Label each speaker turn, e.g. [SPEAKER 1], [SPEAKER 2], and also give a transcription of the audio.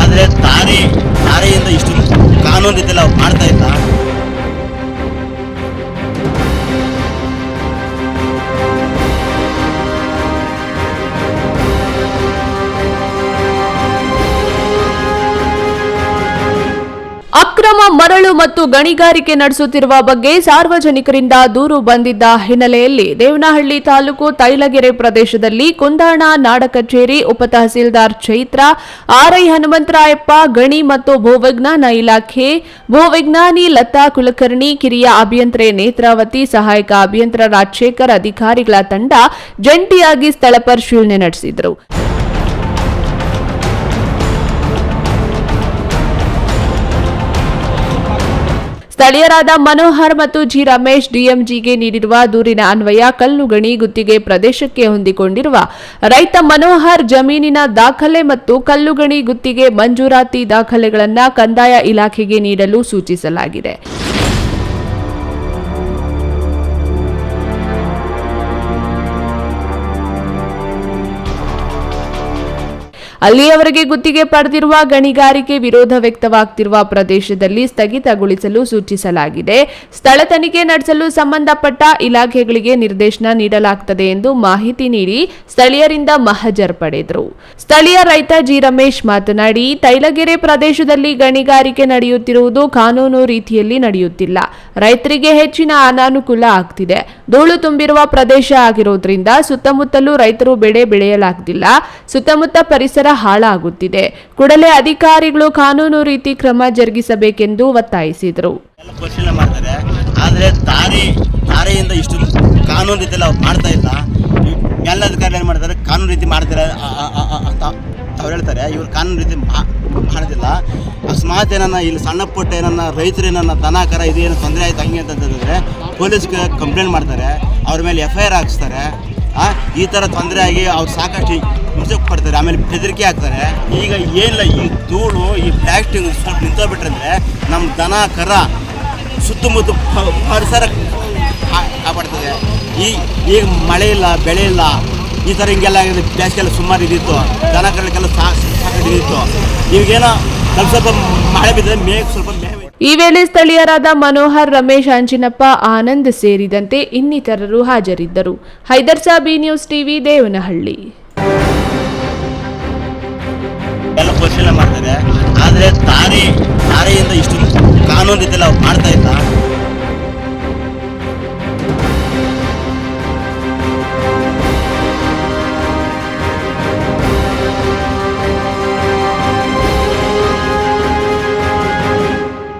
[SPEAKER 1] ಆದರೆ ದಾರಿ ದಾರಿಯಿಂದ ಇಷ್ಟು ಕಾನೂನು ಅವ್ರು ಮಾಡ್ತಾ ಇಲ್ಲ
[SPEAKER 2] ಅಕ್ರಮ ಮರಳು ಮತ್ತು ಗಣಿಗಾರಿಕೆ ನಡೆಸುತ್ತಿರುವ ಬಗ್ಗೆ ಸಾರ್ವಜನಿಕರಿಂದ ದೂರು ಬಂದಿದ್ದ ಹಿನ್ನೆಲೆಯಲ್ಲಿ ದೇವನಹಳ್ಳಿ ತಾಲೂಕು ತೈಲಗೆರೆ ಪ್ರದೇಶದಲ್ಲಿ ಕುಂದಾಣ ನಾಡ ಕಚೇರಿ ಉಪತಹಸೀಲ್ದಾರ್ ಚೈತ್ರ, ಆರ್ಐ ಹನುಮಂತರಾಯಪ್ಪ, ಗಣಿ ಮತ್ತು ಭೂವಿಜ್ಞಾನ ಇಲಾಖೆ, ಭೂವಿಜ್ಞಾನಿ ಲತಾ ಕುಲಕರ್ಣಿ, ಕಿರಿಯ ಅಭಿಯಂತ್ರೆ ನೇತ್ರಾವತಿ, ಸಹಾಯಕ ಅಭಿಯಂತರ ರಾಜಶೇಖರ್ ಅಧಿಕಾರಿಗಳ ತಂಡ ಜಂಟಿಯಾಗಿ ಸ್ಥಳ ಪರಿಶೀಲನೆ ನಡೆಸಿದರು. ಸ್ಥಳೀಯರಾದ ಮನೋಹರ್ ಮತ್ತು ಜಿ ರಮೇಶ್ ಡಿಎಂಜಿಗೆ ನೀಡಿರುವ ದೂರಿನ ಅನ್ವಯ ಕಲ್ಲು ಗಣಿ ಗುತ್ತಿಗೆ ಪ್ರದೇಶಕ್ಕೆ ಹೊಂದಿಕೊಂಡಿರುವ ರೈತ ಮನೋಹರ್ ಜಮೀನಿನ ದಾಖಲೆ ಮತ್ತು ಕಲ್ಲುಗಣಿ ಗುತ್ತಿಗೆ ಮಂಜೂರಾತಿ ದಾಖಲೆಗಳನ್ನು ಕಂದಾಯ ಇಲಾಖೆಗೆ ನೀಡಲು ಸೂಚಿಸಲಾಗಿದೆ. ಅಲ್ಲಿಯವರೆಗೆ ಗುತ್ತಿಗೆ ಪಡೆದಿರುವ ಗಣಿಗಾರಿಕೆ ವಿರೋಧ ವ್ಯಕ್ತವಾಗ್ತಿರುವ ಪ್ರದೇಶದಲ್ಲಿ ಸ್ಥಗಿತಗೊಳಿಸಲು ಸೂಚಿಸಲಾಗಿದೆ. ಸ್ಥಳ ತನಿಖೆ ನಡೆಸಲು ಸಂಬಂಧಪಟ್ಟ ಇಲಾಖೆಗಳಿಗೆ ನಿರ್ದೇಶನ ನೀಡಲಾಗುತ್ತದೆ ಎಂದು ಮಾಹಿತಿ ನೀಡಿ ಸ್ಥಳೀಯರಿಂದ ಮಹಜರ್ ಪಡೆದರು. ಸ್ಥಳೀಯ ರೈತ ಜಿ ರಮೇಶ್ ಮಾತನಾಡಿ, ತೈಲಗೆರೆ ಪ್ರದೇಶದಲ್ಲಿ ಗಣಿಗಾರಿಕೆ ನಡೆಯುತ್ತಿರುವುದು ಕಾನೂನು ರೀತಿಯಲ್ಲಿ ನಡೆಯುತ್ತಿಲ್ಲ. ರೈತರಿಗೆ ಹೆಚ್ಚಿನ ಅನಾನುಕೂಲ ಆಗ್ತಿದೆ. ಧೂಳು ತುಂಬಿರುವ ಪ್ರದೇಶ ಆಗಿರೋದ್ರಿಂದ ಸುತ್ತಮುತ್ತಲೂ ರೈತರು ಬೆಳೆ ಬೆಳೆಯಲಾಗ್ತಿಲ್ಲ ಸುತ್ತಮುತ್ತ ಪರಿಸರ ಹಾಳಾಗುತ್ತಿದೆ. ಕೂಡಲೇ ಅಧಿಕಾರಿಗಳು ಕಾನೂನು ರೀತಿ ಕ್ರಮ ಜರುಗಿಸಬೇಕೆಂದು ಒತ್ತಾಯಿಸಿದರು.
[SPEAKER 1] ಆದರೆ ದಾರಿ, ದಾರಿಯಿಂದ ಇಷ್ಟು ಕಾನೂನು ರೀತಿಯಲ್ಲಿ ಮಾಡ್ತಾ ಇಲ್ಲ. ಎಲ್ಲ ಅಧಿಕಾರಿಗಳು ಏನು ಮಾಡ್ತಾರೆ, ಕಾನೂನು ರೀತಿ ಮಾಡ್ತಾರೆ ಅಂತ ಅವ್ರು ಹೇಳ್ತಾರೆ. ಇವ್ರು ಕಾನೂನು ರೀತಿ ಮಾಡೋದಿಲ್ಲ. ಅಕಸ್ಮಾತ್ ಏನನ್ನ ಇಲ್ಲಿ ಸಣ್ಣ ಪುಟ್ಟ ಏನನ್ನ ರೈತರು ಏನನ್ನ ದನ ಇದೇನು ತೊಂದರೆ ಆಯ್ತು, ಹಂಗೆ ಅಂತಂದ್ರೆ ಪೊಲೀಸ್ಗೆ ಕಂಪ್ಲೇಂಟ್ ಮಾಡ್ತಾರೆ. ಅವ್ರ ಮೇಲೆ ಎಫ್ ಐ ಆರ್ ಹಾಕಿಸ್ತಾರೆ. ಈ ಥರ ತೊಂದರೆ ಆಗಿ ಅವ್ರು ಸಾಕಷ್ಟು ಹಿಂಸೆ ಪಡ್ತಾರೆ, ಆಮೇಲೆ ಬೆದರಿಕೆ ಹಾಕ್ತಾರೆ. ಈಗ ಏನಿಲ್ಲ, ಈ ಧೂಳು, ಈ ಪ್ಲಾಸ್ಟಿಕ್ ಸ್ವಲ್ಪ ನಿಂತೋಗ್ಬಿಟ್ರಂದ್ರೆ ನಮ್ಮ ದನ, ಕರ ಸುತ್ತಮುತ್ತ ಪರಿಸರ ಈ ಈಗ ಮಳೆ ಇಲ್ಲ ಬೆಳೆ ಇಲ್ಲ ಈ ಥರ ಹಿಂಗೆಲ್ಲ ಬೇಸಿಗೆಲ್ಲ ಸುಮಾರು ಇದ್ದಿತ್ತು ದನ ಕರಗಳಿಗೆಲ್ಲ ಸಾಕು ಇದ್ದಿತ್ತು ಇವಾಗೇನೋ ಸ್ವಲ್ಪ ಸ್ವಲ್ಪ ಮಳೆ ಬಿದ್ದರೆ ಮೇಘ ಸ್ವಲ್ಪ ಮೇವು
[SPEAKER 2] ಈ ವೇಳೆ ಸ್ಥಳೀಯರಾದ ಮನೋಹರ್ ರಮೇಶ್ ಅಂಜಿನಪ್ಪ ಆನಂದ್ ಸೇರಿದಂತೆ ಇನ್ನಿತರರು ಹಾಜರಿದ್ದರು. Haider Sabi news TV Devanahalli.
[SPEAKER 1] ಎಲ್ಲ ಪರಿಶೀಲನೆ ಮಾಡ್ತಾರೆ ಆದರೆ ತಾರಿ ತಾರೆಯಿಂದ ಇಷ್ಟು ಕಾನೂನು ರೀತಿಯಲ್ಲಿ ಇಲ್ಲ